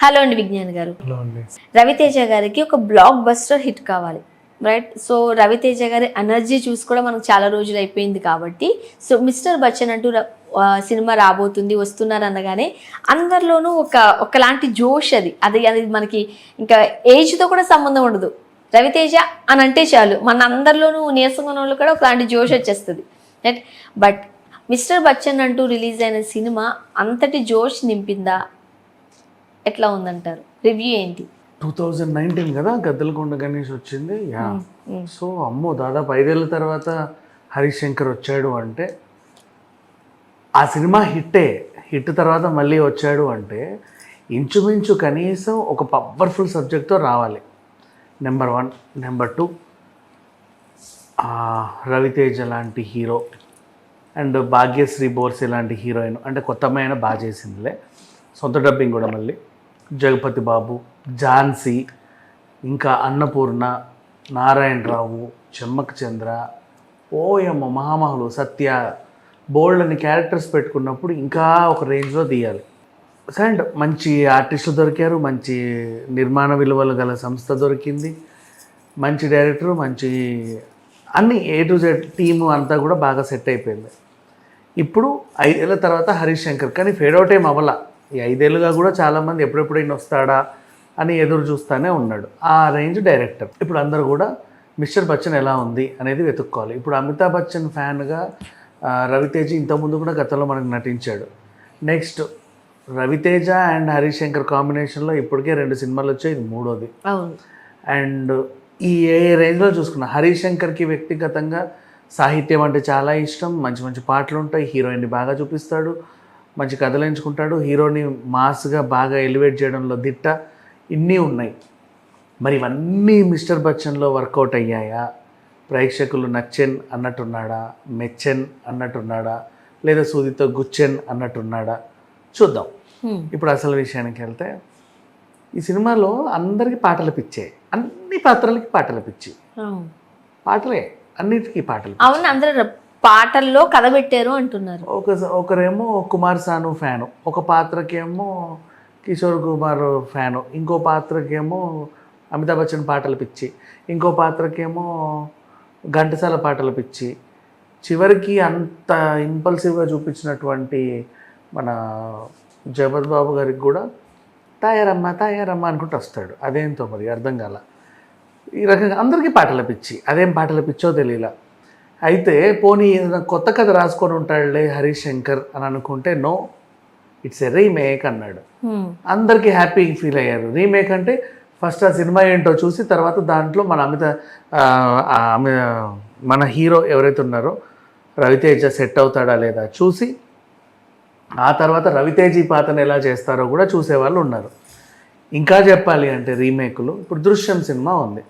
Hello అండి విజ్ఞాన్ గారు. రవితేజ గారికి ఒక బ్లాక్ బస్టర్ హిట్ కావాలి. రైట్ సో రవితేజ గారి ఎనర్జీ చూసి కూడా మనకు చాలా రోజులు అయిపోయింది కాబట్టి సో మిస్టర్ బచ్చన్ అంటూ సినిమా రాబోతుంది వస్తున్నారు అనగానే అందరిలోనూ ఒక ఒకలాంటి జోష్ అది. అది అది మనకి ఇంకా ఏజ్తో కూడా సంబంధం ఉండదు. రవితేజ అని అంటే చాలు. మన అందరిలోనూ నీరసంగా ఉన్న వాళ్ళు కూడా ఒకలాంటి జోష్ వచ్చేస్తుంది. రైట్ బట్ మిస్టర్ బచ్చన్ అంటూ రిలీజ్ అయిన సినిమా అంతటి జోష్ నింపిందా? ఎట్లా ఉందంటారు? రివ్యూ ఏంటి? టూ థౌజండ్ నైన్టీన్ కదా గద్దలకొండ గణేష్ వచ్చింది. యా. సో అమ్మో దాదాపు ఐదేళ్ళ తర్వాత హరీష్ శంకర్ వచ్చాడు అంటే ఆ సినిమా హిట్టే. హిట్ తర్వాత మళ్ళీ వచ్చాడు అంటే ఇంచుమించు కనీసం ఒక పవర్ఫుల్ సబ్జెక్ట్తో రావాలి. Number one. Number two Raviteja లాంటి హీరో అండ్ భాగ్యశ్రీ బోర్సే లాంటి హీరోయిన్ అంటే కొత్త అమ్మాయి బాగా చేసిందిలే. సొంత డబ్బింగ్ కూడా మళ్ళీ. జగపతి బాబు ఝాన్సీ ఇంకా అన్నపూర్ణ నారాయణరావు చెమ్మక చంద్ర ఓయమ్మ మహామహులు సత్య బోల్డ్ అని క్యారెక్టర్స్ పెట్టుకున్నప్పుడు ఇంకా ఒక రేంజ్లో తీయాలి. అండ్ మంచి ఆర్టిస్టులు దొరికారు మంచి నిర్మాణ విలువలు గల సంస్థ దొరికింది. మంచి డైరెక్టర్ మంచి అన్ని ఏ టు జెడ్ టీము అంతా కూడా బాగా సెట్ అయిపోయింది. ఇప్పుడు ఐదేళ్ళ తర్వాత హరీష్ శంకర్ కానీ ఫేడ్ అవుట్ ఏం అవ్వలా. ఈ ఐదేళ్ళుగా కూడా చాలామంది ఎప్పుడెప్పుడైనా వస్తాడా అని ఎదురు చూస్తానే ఉన్నాడు. ఆ రేంజ్ డైరెక్టర్. ఇప్పుడు అందరూ కూడా మిస్టర్ బచ్చన్ ఎలా ఉంది అనేది వెతుక్కోవాలి. ఇప్పుడు అమితాబ్ బచ్చన్ ఫ్యాన్గా రవితేజ ఇంతకుముందు కూడా గతంలో మనకు నటించాడు. నెక్స్ట్ రవితేజ అండ్ హరీష్ శంకర్ కాంబినేషన్లో ఇప్పటికే రెండు సినిమాలు వచ్చాయి. ఇది మూడోది. అండ్ ఈ ఏ రేంజ్లో చూసుకున్నా హరీష్ శంకర్కి వ్యక్తిగతంగా సాహిత్యం అంటే చాలా ఇష్టం. మంచి మంచి పాటలు ఉంటాయి హీరోయిన్ని బాగా చూపిస్తాడు. మంచి కథలు ఎంచుకుంటాడు. హీరోని మాస్గా బాగా ఎలివేట్ చేయడంలో దిట్ట ఇన్ని ఉన్నాయి. మరి ఇవన్నీ మిస్టర్ బచ్చన్లో వర్కౌట్ అయ్యాయా? ప్రేక్షకులు నచ్చెన్ అన్నట్టున్నాడా? మెచ్చెన్ అన్నట్టున్నాడా? లేదా సూదితో గుచ్చెన్ అన్నట్టున్నాడా? చూద్దాం. ఇప్పుడు అసలు విషయానికి వెళ్తే ఈ సినిమాలో అందరికీ పాటలు పిచ్చే అన్ని పాత్రలకి పాటలు పిచ్చి. పాటలే అన్నిటికీ పాటలు అవును అందరూ పాటల్లో కథ పెట్టారు అంటున్నారు. ఒక ఒకరేమో కుమార్ సాను ఫ్యాను ఒక పాత్రకేమో కిషోర్ కుమార్ ఫ్యాను ఇంకో పాత్రకేమో అమితాబ్ బచ్చన్ పాటలు పిచ్చి ఇంకో పాత్రకేమో ఘంటసాల పాటలు పిచ్చి. చివరికి అంత ఇంపల్సివ్గా చూపించినటువంటి మన జగపత్ బాబు గారికి కూడా తాయారమ్మ తాయారమ్మ అనుకుంటూ వస్తాడు. అదేంతో మరి అర్థం కాల. ఈ రకంగా అందరికీ పాటలు పిచ్చి అదేం పాటలు పిచ్చో తెలియలా అయితే పోనీ ఏదైనా కొత్త కథ రాసుకొని ఉంటాడులే హరీష్ శంకర్ అని అనుకుంటే నో ఇట్స్ ఎ రీమేక్ అన్నాడు. అందరికీ హ్యాపీ ఫీల్ అయ్యారు. రీమేక్ అంటే ఫస్ట్ ఆ సినిమా ఏంటో చూసి తర్వాత దాంట్లో మన అమిత మన హీరో ఎవరైతే ఉన్నారో రవితేజ సెట్ అవుతాడా లేదా చూసి ఆ తర్వాత రవితేజ ఈ పాత్రను ఎలా చేస్తారో కూడా చూసేవాళ్ళు ఉన్నారు. ఇంకా చెప్పాలి అంటే రీమేకులు. ఇప్పుడు దృశ్యం సినిమా ఉంది.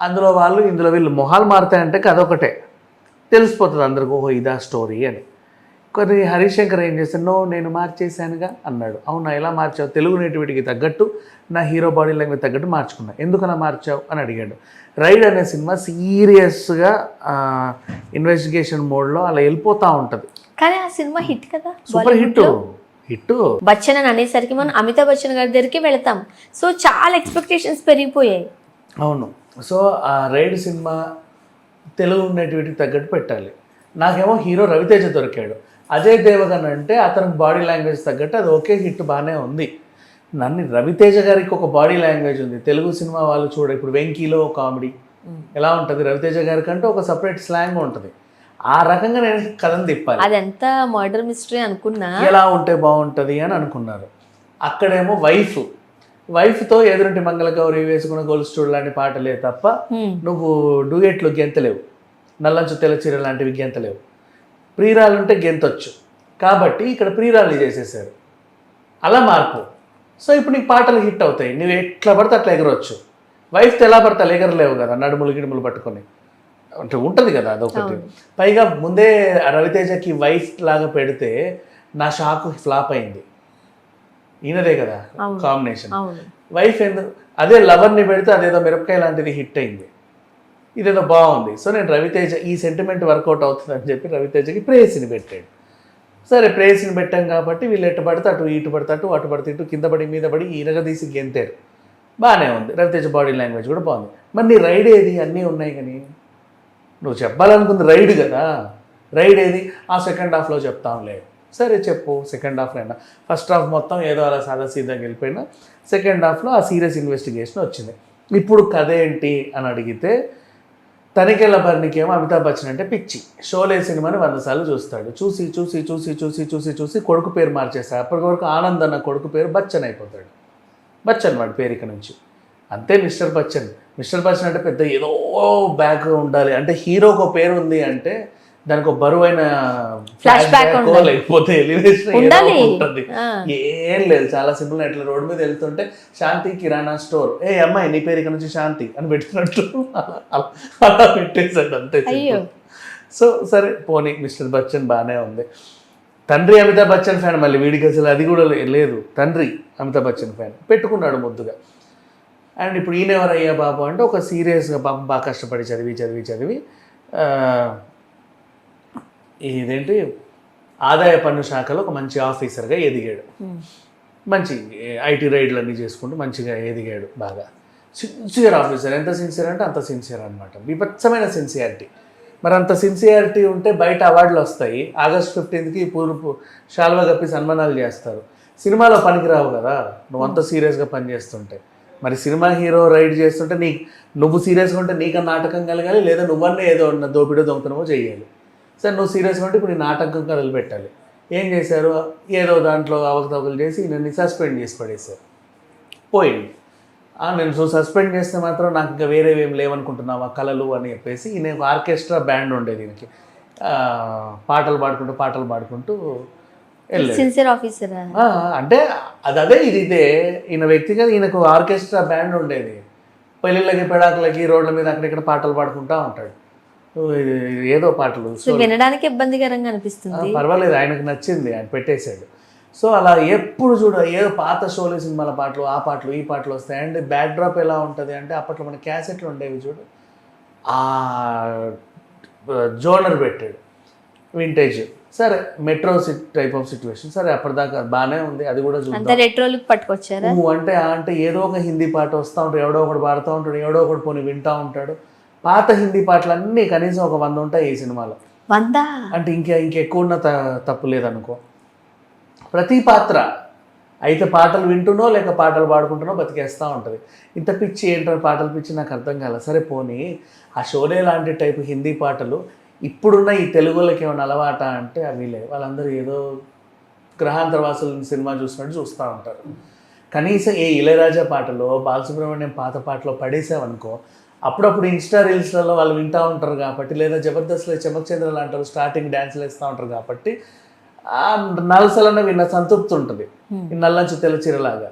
అందులో వాళ్ళు ఇందులో వీళ్ళు మొహాలు మారుతాయంటే కథ ఒకటే. తెలిసిపోతుంది అందరికి ఓహో ఇదా స్టోరీ అని. కొన్ని హరీష్ శంకర్ ఏం చేశాడు నో నేను మార్చేశానుగా అన్నాడు. అవునా ఎలా మార్చావు? తెలుగు నేటివిటీకి తగ్గట్టు నా హీరో బాడీ లాంగ్వేజ్ తగ్గట్టు మార్చుకున్నా. ఎందుకు అలా మార్చావు? అని అడిగాడు. రైడ్ అనే సినిమా సీరియస్గా ఇన్వెస్టిగేషన్ మోడ్లో అలా వెళ్ళిపోతూ ఉంటుంది. కానీ ఆ సినిమా హిట్ కదా సూపర్ హిట్. హిట్. బచ్చన్ అని అనేసరికి మనం అమితాబ్ బచ్చన్ గారి దగ్గరికి వెళతాం. సో చాలా ఎక్స్పెక్టేషన్స్ పెరిగిపోయాయి. అవును. సో ఆ రైడ్ సినిమా తెలుగు నేటివిటీకి తగ్గట్టు పెట్టాలి. నాకేమో హీరో రవితేజ దొరికాడు. అజయ్ దేవగన్ అంటే అతనికి బాడీ లాంగ్వేజ్ తగ్గట్టు అది ఓకే హిట్ బాగానే ఉంది. నన్ను రవితేజ గారికి ఒక బాడీ లాంగ్వేజ్ ఉంది. తెలుగు సినిమా వాళ్ళు చూడ ఇప్పుడు వెంకీలో కామెడీ ఎలా ఉంటుంది? రవితేజ గారికి అంటే ఒక సపరేట్ స్లాంగ్ ఉంటుంది. ఆ రకంగా నేను కథను తిప్పాలి. అదంతా మర్డర్ మిస్టరీ అనుకున్నా? ఎలా ఉంటే బాగుంటుంది అని అనుకున్నారు. అక్కడేమో వైఫ్ వైఫ్తో ఎదురుంటి మంగళగౌరి వేసుకున్న గొలుస్టూడు లాంటి పాటలే తప్ప. నువ్వు డూయెట్లు గెంతలేవు. నల్లంచు తెల్లచీర లాంటివి గెంతలేవు. ప్రియురాలుంటే గెంతొచ్చు. కాబట్టి ఇక్కడ ప్రియురాలు చేసేసారు. అలా మార్పు. సో ఇప్పుడు నీకు పాటలు హిట్ అవుతాయి. నువ్వు ఎట్లా పడితే అట్లా ఎగరవచ్చు వైఫ్తో ఎలా పడితే అలా ఎగరలేవు కదా నడుములు గిడుములు పట్టుకొని. అంటే ఉంటుంది కదా అదొకటి. పైగా ముందే రవితేజకి వైఫ్ లాగా పెడితే నా షాకు ఫ్లాప్ అయింది. ఈయనదే కదా. కాంబినేషన్ వైఫ్ ఎందుకు అదే లవర్ని పెడితే అదేదో మిరపకాయ లాంటిది హిట్ అయింది. ఇదేదో బాగుంది. సో నేను రవితేజ ఈ సెంటిమెంట్ వర్కౌట్ అవుతుంది అని చెప్పి రవితేజకి ప్రేయసిని పెట్టాడు. సరే ప్రేయస్ని పెట్టాం కాబట్టి వీళ్ళు ఎటు పడితే అటు ఇటు పడితే అటు అటు పడితే ఇటు కింద పడి మీద పడి ఈనగ తీసి గెంతారు. బాగానే ఉంది. రవితేజ బాడీ లాంగ్వేజ్ కూడా బాగుంది. మరి నీ రైడ్ ఏది? అన్నీ ఉన్నాయి కానీ. నువ్వు చెప్పాలనుకుంది రైడ్ కదా. రైడ్ ఏది? ఆ సెకండ్ హాఫ్లో చెప్తాంలే. సరే చెప్పు సెకండ్ హాఫ్లో అయినా. ఫస్ట్ హాఫ్ మొత్తం ఏదో అలా సాదా సీదాగా వెళ్ళిపోయినా సెకండ్ హాఫ్లో ఆ సీరియస్ ఇన్వెస్టిగేషన్ వచ్చింది. ఇప్పుడు కథ ఏంటి అని అడిగితే తనికెళ్ళ భరణికేమో అమితాబ్ బచ్చన్ అంటే పిచ్చి. షోలే సినిమాని వంద సార్లు చూస్తాడు. చూసి చూసి చూసి చూసి చూసి చూసి కొడుకు పేరు మార్చేస్తాడు అప్పటి వరకు ఆనంద్ అన్న కొడుకు పేరు బచ్చన్ అయిపోతాడు. బచ్చన్ వాడి పేరు ఇక నుంచి. అంతే మిస్టర్ బచ్చన్. మిస్టర్ బచ్చన్ అంటే పెద్ద ఏదో బ్యాక్ ఉండాలి. అంటే హీరోకు ఒక పేరు ఉంది అంటే దానికి ఒక బరువైన flashback ఉండాలి. లేకపోతే ఉంటుంది. ఏం లేదు చాలా సింపుల్ ఇట్లా రోడ్డు మీద వెళ్తుంటే శాంతి కిరాణా స్టోర్. ఏ అమ్మాయి నీ పేరు ఇక్కడ నుంచి శాంతి అని పెట్టినట్టు. అలా పెట్టేశాడు అంతే. సో సరే పోనీ మిస్టర్ బచ్చన్ బాగానే ఉంది. తండ్రి అమితాబ్ బచ్చన్ ఫ్యాన్ మళ్ళీ వీడికి అసలు అది కూడా లేదు. తండ్రి అమితాబ్ బచ్చన్ ఫ్యాన్. పెట్టుకున్నాడు ముద్దుగా. అండ్ ఇప్పుడు ఈయన ఎవరయ్యా బాబు అంటే ఒక సీరియస్గా పాపం బాగా కష్టపడి చదివి చదివి చదివి ఇదేంటి? ఆదాయ పన్ను శాఖలో ఒక మంచి ఆఫీసర్గా ఎదిగాడు. మంచి ఐటీ రైడ్లన్నీ చేసుకుంటూ మంచిగా ఎదిగాడు బాగా. Sincere officer. ఎంత సిన్సియర్ అంటే అంత సిన్సియర్ అనమాట బీభత్సమైన సిన్సియారిటీ. మరి అంత సిన్సియారిటీ ఉంటే బయట అవార్డులు వస్తాయి. ఆగస్ట్ ఫిఫ్టీన్త్కి పూర్పు షాల్వా కప్పి సన్మానాలు చేస్తారు. సినిమాలో పనికిరావు కదా. నువ్వు అంత సీరియస్గా పనిచేస్తుంటే మరి సినిమా హీరో రైడ్ చేస్తుంటే నీ నువ్వు సీరియస్గా ఉంటే నీకు నాటకం కలగాలి లేదా నువ్వన్నీ ఏదో ఉన్న దోపిడో దొంగతనమో చేయాలి సరే నువ్వు సీరియస్గా ఉంటే ఇప్పుడు నీ నాటకం కథలు పెట్టాలి. ఏం చేశారు? ఏదో దాంట్లో అవకతవకలు చేసి నన్ను సస్పెండ్ చేసి పడేశారు. పోయింది. నేను సో సస్పెండ్ చేస్తే మాత్రం నాకు ఇంకా వేరేవి ఏం లేవనుకుంటున్నావా కళలు అని చెప్పేసి ఈయన ఒక ఆర్కెస్ట్రా బ్యాండ్ ఉండేది దీనికి. పాటలు పాడుకుంటూ పాటలు పాడుకుంటూ సిన్సియర్ ఆఫీసర్ అంటే అది అదే ఇది ఇదే. ఈయన వ్యక్తిగత ఈయనకు ఆర్కెస్ట్రా బ్యాండ్ ఉండేది. పెళ్ళిళ్ళకి పెడాకులకి రోడ్ల మీద అక్కడిక్కడ పాటలు పాడుకుంటా ఉంటాడు. ఏదో పాటలు వినడానికి ఇబ్బందికరంగా అనిపిస్తుంది. పర్వాలేదు ఆయనకు నచ్చింది ఆయన పెట్టేశాడు. సో అలా ఎప్పుడు చూడ ఏదో పాత షోలు సినిమాల పాటలు ఆ పాటలు ఈ పాటలు వస్తాయి. అండ్ బ్యాక్ డ్రాప్ ఎలా ఉంటుంది అంటే అప్పట్లో మన క్యాసెట్లు ఉండేవి చూడు. ఆ జోనర్ పెట్టాడు వింటేజ్. సరే మెట్రో టైప్ ఆఫ్ సిచ్యువేషన్ సరే అప్పటిదాకా బాగానే ఉంది అది కూడా చూద్దాం. రెట్రోలకు పట్టుకొచ్చారా? నువ్వు అంటే అంటే ఏదో ఒక హిందీ పాట వస్తూ ఉంటాడు ఎవడో ఒకడు పాడుతూ ఉంటాడు ఎవడో ఒకడు పోనీ వింటూ ఉంటాడు. పాత హిందీ పాటలు అన్నీ కనీసం ఒక వంద ఉంటాయి ఈ సినిమాలో. వందా? అంటే ఇంకా ఇంకెక్కువ ఉన్న త- తప్పు లేదనుకో. ప్రతి పాత్ర అయితే పాటలు వింటునో లేక పాటలు పాడుకుంటునో బతికేస్తూ ఉంటుంది. ఇంత పిచ్చి ఏంటో పాటలు పిచ్చి నాకు అర్థం కాలే. సరే పోనీ ఆ షోలే లాంటి టైపు హిందీ పాటలు ఇప్పుడున్న ఈ తెలుగులకి ఏమైనా అలవాట అంటే అవి లేవు వాళ్ళందరూ ఏదో గ్రహాంతరవాసుల సినిమా చూసినట్టు చూస్తూ ఉంటారు. కనీసం ఏ ఇళయరాజా పాటలో బాలసుబ్రహ్మణ్యం పాత పాటలో పడేసావనుకో అప్పుడప్పుడు ఇన్స్టా రీల్స్లలో వాళ్ళు వింటూ ఉంటారు కాబట్టి లేదా జబర్దస్త్లో చమక్ చంద్ర అంటారు స్టార్టింగ్ డ్యాన్స్లు వేస్తూ ఉంటారు కాబట్టి ఆ నలసలన్న విన్న సంతృప్తి ఉంటుంది. నల్లంచు తెల్ల చీరలాగా.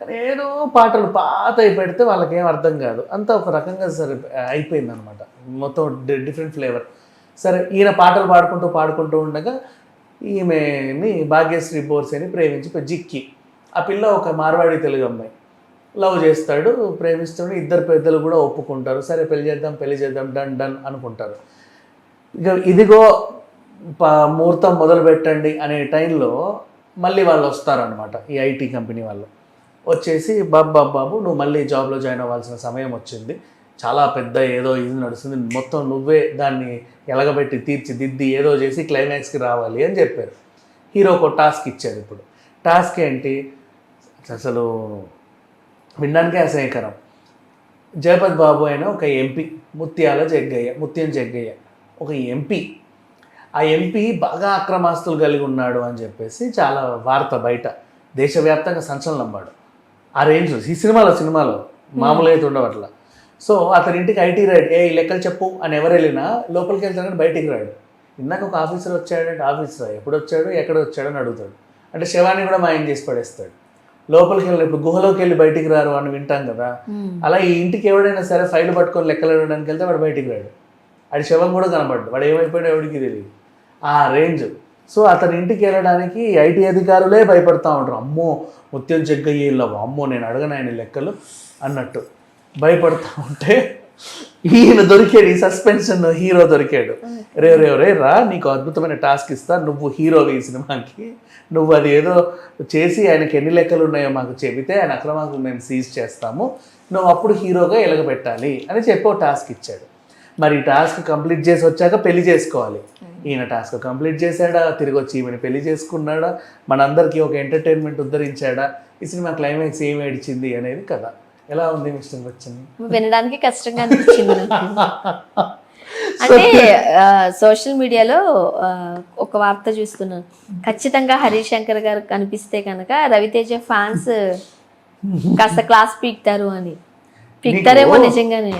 కానీ ఏదో పాటలు పాతవి పెడితే వాళ్ళకి అర్థం కాదు. అంతా ఒక రకంగా సరే అయిపోయింది అనమాట మొత్తం డిఫరెంట్ ఫ్లేవర్ సరే ఈయన పాటలు పాడుకుంటూ పాడుకుంటూ ఉండగా ఈమెని భాగ్యశ్రీ బోర్సేని ప్రేమించి జిక్కి. ఆ పిల్ల ఒక మార్వాడి తెలుగు అమ్మాయి. లవ్ చేస్తాడు ప్రేమిస్తాడు ఇద్దరు పెద్దలు కూడా ఒప్పుకుంటారు. సరే పెళ్ళి చేద్దాం పెళ్ళి చేద్దాం డన్ డన్ అనుకుంటారు. ఇక ఇదిగో ముహూర్తం మొదలు పెట్టండి అనే టైంలో మళ్ళీ వాళ్ళు వస్తారనమాట ఈ ఐటీ కంపెనీ వాళ్ళు. వచ్చేసి బాబు బాబు బాబు నువ్వు మళ్ళీ జాబ్లో జాయిన్ అవ్వాల్సిన సమయం వచ్చింది. చాలా పెద్ద ఏదో ఇది నడుస్తుంది. మొత్తం నువ్వే దాన్ని ఎలగబెట్టి తీర్చిదిద్ది ఏదో చేసి క్లైమాక్స్కి రావాలి అని చెప్పారు. హీరోకు ఒక టాస్క్ ఇచ్చారు ఇప్పుడు. టాస్క్ ఏంటి? అసలు వినడానికే అసహ్యకరం. జయపత్ బాబు అయిన ఒక ఎంపీ ముత్యాల జగ్గయ్య ముత్యం జగ్గయ్య ఒక ఎంపీ. ఆ ఎంపీ బాగా అక్రమాస్తులు కలిగి ఉన్నాడు అని చెప్పేసి చాలా వార్త బయట. దేశవ్యాప్తంగా సంచలనం వాడు ఆ రేంజ్ ఈ సినిమాలో సినిమాలో మామూలు అయితే ఉండవు అట్లా. సో అతని ఇంటికి ఐటీ రైడ్ ఏ లెక్కలు చెప్పు అని ఎవరు వెళ్ళినా లోపలికి వెళ్తాడు బయటికి రాడు. ఇందాక ఒక ఆఫీసర్ వచ్చాడంటే ఆఫీసర్? ఎప్పుడు వచ్చాడు? ఎక్కడ వచ్చాడు? అని అడుగుతాడు. అంటే శవాన్ని కూడా మాయం చేసి పడేస్తాడు. లోపలికి వెళ్ళి ఇప్పుడు గుహలోకి వెళ్ళి బయటికి రారు అని వింటాం కదా. అలా ఈ ఇంటికి ఎవడైనా సరే ఫైల్ పట్టుకొని లెక్కలు వేయడానికి వెళ్తే వాడు బయటికి రాడు. వాడి శవం కూడా కనబడ్డు వాడు ఏమైపోయాడో ఎవడికి తెలియదు. ఆ రేంజ్. సో అతని ఇంటికి వెళ్ళడానికి ఐటీ అధికారులే భయపడతా ఉంటారు అమ్మో ముత్యం చెగ్గయ్యేలో అమ్మో నేను అడగను ఆయన లెక్కలు అన్నట్టు. భయపడతా ఉంటే ఈయన దొరికాడు ఈ సస్పెన్షన్ హీరో దొరికాడు. రే రే రే రా నీకు అద్భుతమైన టాస్క్ ఇస్తా నువ్వు హీరో ఈ సినిమాకి. నువ్వు అది ఏదో చేసి ఆయనకి ఎన్ని లెక్కలు ఉన్నాయో మాకు చెబితే ఆయన అక్రమాలకు మేము సీజ్ చేస్తాము. నువ్వు అప్పుడు హీరోగా ఎలగబెట్టాలి అని చెప్పి ఒక టాస్క్ ఇచ్చాడు. మరి ఈ టాస్క్ కంప్లీట్ చేసి వచ్చాక పెళ్ళి చేసుకోవాలి. ఈయన టాస్క్ కంప్లీట్ చేశాడా? తిరిగి వచ్చి ఈమెను పెళ్ళి చేసుకున్నాడా? మనందరికీ ఒక ఎంటర్టైన్మెంట్ ఉద్ధరించాడా? ఈ సినిమా క్లైమాక్స్ ఏం ఏడిచింది అనేది కదా ఎలా ఉంది మిస్టర్ బచ్చన్ వినడానికి కష్టంగా అనిపించింది. అంటే సోషల్ మీడియాలో ఒక వార్త చూస్తున్నాను. ఖచ్చితంగా హరీష్ శంకర్ గారు కనిపిస్తే కనుక రవితేజ ఫ్యాన్స్ కాస్త క్లాస్ పీక్తారు అని. పీక్తారేమో నిజంగానే.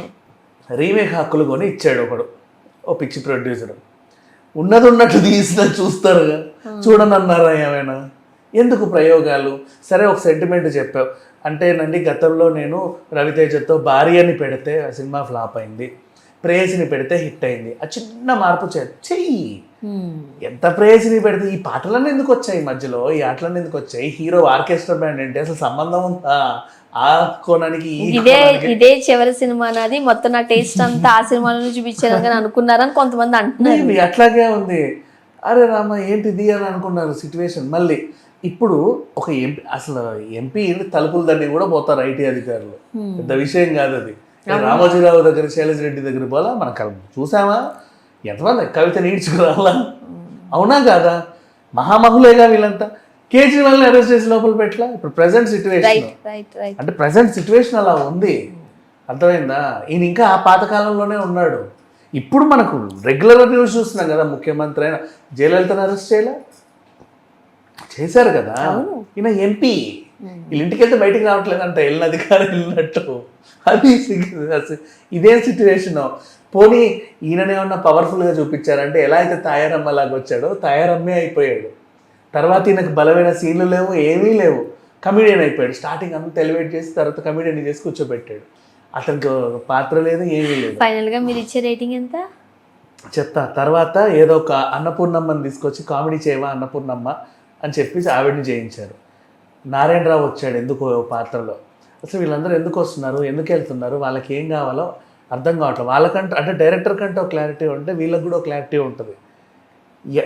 రీమేక్ హక్కులు కొని ఇచ్చాడు ఒకడు ఓ పిచ్చి ప్రొడ్యూసర్ ఉన్నది ఉన్నట్టు తీసిన చూస్తారు చూడనన్నారా ఏమైనా? ఎందుకు ప్రయోగాలు? సరే ఒక సెంటిమెంట్ చెప్పావు. అంటేనండి గతంలో నేను రవితేజతో భార్యని పెడితే ఆ సినిమా ఫ్లాప్ అయింది. ప్రేయసిని పెడితే హిట్ అయింది. ఆ చిన్న మార్పు చే- చెయ్యి. ఎంత ప్రేయసిని పెడితే ఈ పాటలన్నీ ఎందుకు వచ్చాయి మధ్యలో? ఈ ఆటలన్నీ ఎందుకు వచ్చాయి? హీరో ఆర్కెస్ట్రా బ్యాండ్ అంటే అసలు సంబంధం ఉందా? ఆ కోణానికి ఇదే ఇదే చివరి సినిమా నాది. మొత్తం నా టేస్ట్ అంతా ఆ సినిమాలో చూపించాను కానీ అనుకున్నారని కొంతమంది అంటున్నారు. అట్లాగే ఉంది. అరే రామ ఏంటిది అని అనుకున్నారు సిచ్యువేషన్ మళ్ళీ ఇప్పుడు ఒక ఎంపీ అసలు ఎంపీ తలుపుల దండి కూడా పోతారు ఐటీ అధికారులు. పెద్ద విషయం కాదు అది. రామోజీరావు దగ్గర శైలజ్ రెడ్డి దగ్గర పోలా మనం కల్- చూసామా? ఎంతమంది కవిత నీడ్చుకురాలా? అవునా కాదా? మహామహులేగా వీళ్ళంతా. కేజ్రీవాల్ని అరెస్ట్ చేసి లోపల పెట్టలా? ఇప్పుడు ప్రజెంట్ సిచ్యువేషన్ అంటే ప్రజెంట్ సిచ్యువేషన్ అలా ఉంది. అర్థమైందా? ఈయన ఇంకా ఆ పాతకాలంలోనే ఉన్నాడు. ఇప్పుడు మనకు రెగ్యులర్ న్యూస్ చూస్తున్నాం కదా ముఖ్యమంత్రి అయిన. జయలలితను అరెస్ట్ చేయలే? చేశారు కదా. ఈయన ఎంపీ. వీళ్ళ ఇంటికి వెళ్తే బయటికి రావట్లేదంట వెళ్ళిన అధికారం వెళ్ళినట్టు. అది ఇదేం సిచ్యువేషన్ పోనీ ఈయననే ఉన్న పవర్ఫుల్గా చూపించారంటే ఎలా అయితే తాయారమ్మ లాగా వచ్చాడో తాయారమ్మే అయిపోయాడు. తర్వాత ఈయనకు బలమైన సీన్లు లేవు ఏమీ లేవు. కమిడియన్ అయిపోయాడు. స్టార్టింగ్ అంతా ఎలివేట్ చేసి తర్వాత కమిడియన్ చేసి కూర్చోబెట్టాడు. అతనికి పాత్ర లేదు ఏమీ లేదు. ఫైనల్గా మీరు ఇచ్చే రేటింగ్ ఎంత? చెప్తా. తర్వాత ఏదో ఒక అన్నపూర్ణమ్మని తీసుకొచ్చి కామెడీ చేయవా అన్నపూర్ణమ్మ? అని చెప్పేసి ఆవిడని చేయించారు నారాయణరావు వచ్చాడు ఎందుకో పాత్రలో. అసలు వీళ్ళందరూ ఎందుకు వస్తున్నారు? ఎందుకు వెళ్తున్నారు? వాళ్ళకి ఏం కావాలో అర్థం కావట్లేదు వాళ్ళకంటే అంటే డైరెక్టర్ కంటే ఒక క్లారిటీ ఉంటే వీళ్ళకి కూడా ఒక క్లారిటీ ఉంటుంది.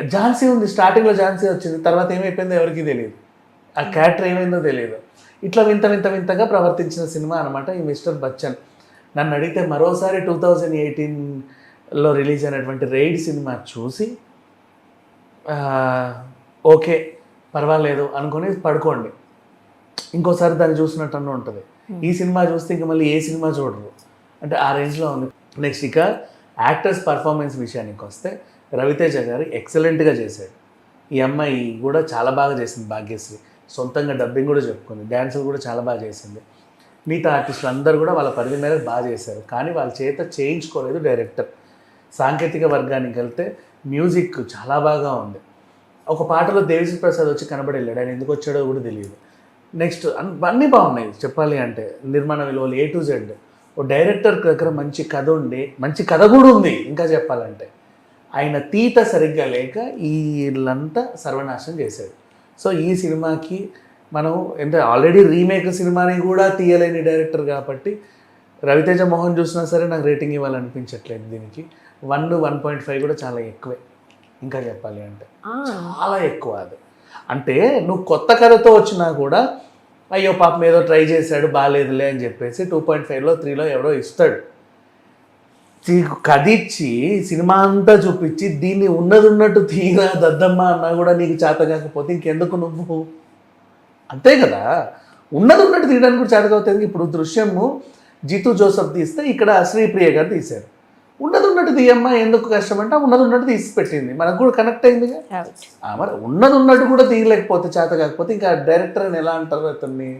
ఝాన్సీ ఉంది. స్టార్టింగ్లో ఝాన్సీ వచ్చింది. తర్వాత ఏమైపోయిందో ఎవరికీ తెలియదు. ఆ క్యారెక్టర్ ఏమైందో తెలియదు. ఇట్లా వింత వింత వింతగా ప్రవర్తించిన సినిమా అనమాట ఈ మిస్టర్ బచ్చన్. నన్ను అడిగితే మరోసారి టూ థౌజండ్ ఎయిటీన్లో రిలీజ్ అయినటువంటి రైడ్ సినిమా చూసి ఓకే పర్వాలేదు అనుకొని పడుకోండి. ఇంకోసారి దాన్ని చూసినట్టు అన్న ఉంటుంది. ఈ సినిమా చూస్తే ఇంక మళ్ళీ ఏ సినిమా చూడరు. అంటే ఆ రేంజ్లో ఉంది. నెక్స్ట్ ఇక యాక్టర్స్ పర్ఫార్మెన్స్ విషయానికి వస్తే రవితేజ గారు ఎక్సలెంట్గా చేశాడు. ఈ అమ్మాయి కూడా చాలా బాగా చేసింది భాగ్యశ్రీ. సొంతంగా డబ్బింగ్ కూడా చెప్పుకుంది. డ్యాన్సులు కూడా చాలా బాగా చేసింది. మిగతా ఆర్టిస్టులు అందరూ కూడా వాళ్ళ పరిధి మీద బాగా చేశారు. కానీ వాళ్ళ చేత చేయించుకోలేదు డైరెక్టర్. సాంకేతిక వర్గానికి వెళ్తే మ్యూజిక్ చాలా బాగా ఉంది. ఒక పాటలో దేవిశ్రీ ప్రసాద్ వచ్చి కనబడి వెళ్ళాడు ఆయన ఎందుకు వచ్చాడో కూడా తెలియదు. నెక్స్ట్ అన్నీ బాగున్నాయి. చెప్పాలి అంటే నిర్మాణ విలువలు ఏ టు జెడ్ ఓ డైరెక్టర్ దగ్గర మంచి కథ ఉండి మంచి కథ కూడా ఉంది ఇంకా చెప్పాలంటే. ఆయన తీత సరిగ్గా లేక వీళ్ళంతా సర్వనాశనం చేశాడు సో ఈ సినిమాకి మనం అంటే ఆల్రెడీ రీమేక్ సినిమాని కూడా తీయలేని డైరెక్టర్ కాబట్టి రవితేజ మోహన్ చూసినా సరే నాకు రేటింగ్ ఇవ్వాలనిపించట్లేదు దీనికి. వన్ వన్ పాయింట్ ఫైవ్ కూడా చాలా ఎక్కువే. ఇంకా చెప్పాలి అంటే. చాలా ఎక్కువ అది. అంటే నువ్వు కొత్త కథతో వచ్చినా కూడా అయ్యో పాపం ఏదో ట్రై చేశాడు బాగాలేదులే అని చెప్పేసి టూ పాయింట్ ఫైవ్లో త్రీలో ఎవడో ఇస్తాడు. ఇచ్చి సినిమా అంతా చూపించి దీన్ని ఉన్నది ఉన్నట్టు తీరా దద్దమ్మ అన్నా కూడా నీకు చేత కాకపోతే ఇంకెందుకు నువ్వు? అంతే కదా? ఉన్నది ఉన్నట్టు తీయడానికి కూడా చేత కాకపోతే ఇప్పుడు దృశ్యము జీతు జోసఫ్ తీస్తే ఇక్కడ శ్రీప్రియ గారు తీశారు. ఉన్నది ఉన్నట్టు తీయమ్మ ఎందుకు కష్టం అంటే ఉన్నది ఉన్నట్టు తీసి పెట్టింది మనకు కూడా కనెక్ట్. ఆ, మరి ఉన్నది ఉన్నట్టు కూడా తీయలేకపోతే చేత కాకపోతే ఇంకా డైరెక్టర్ అని ఎలా అంటారు అతన్ని?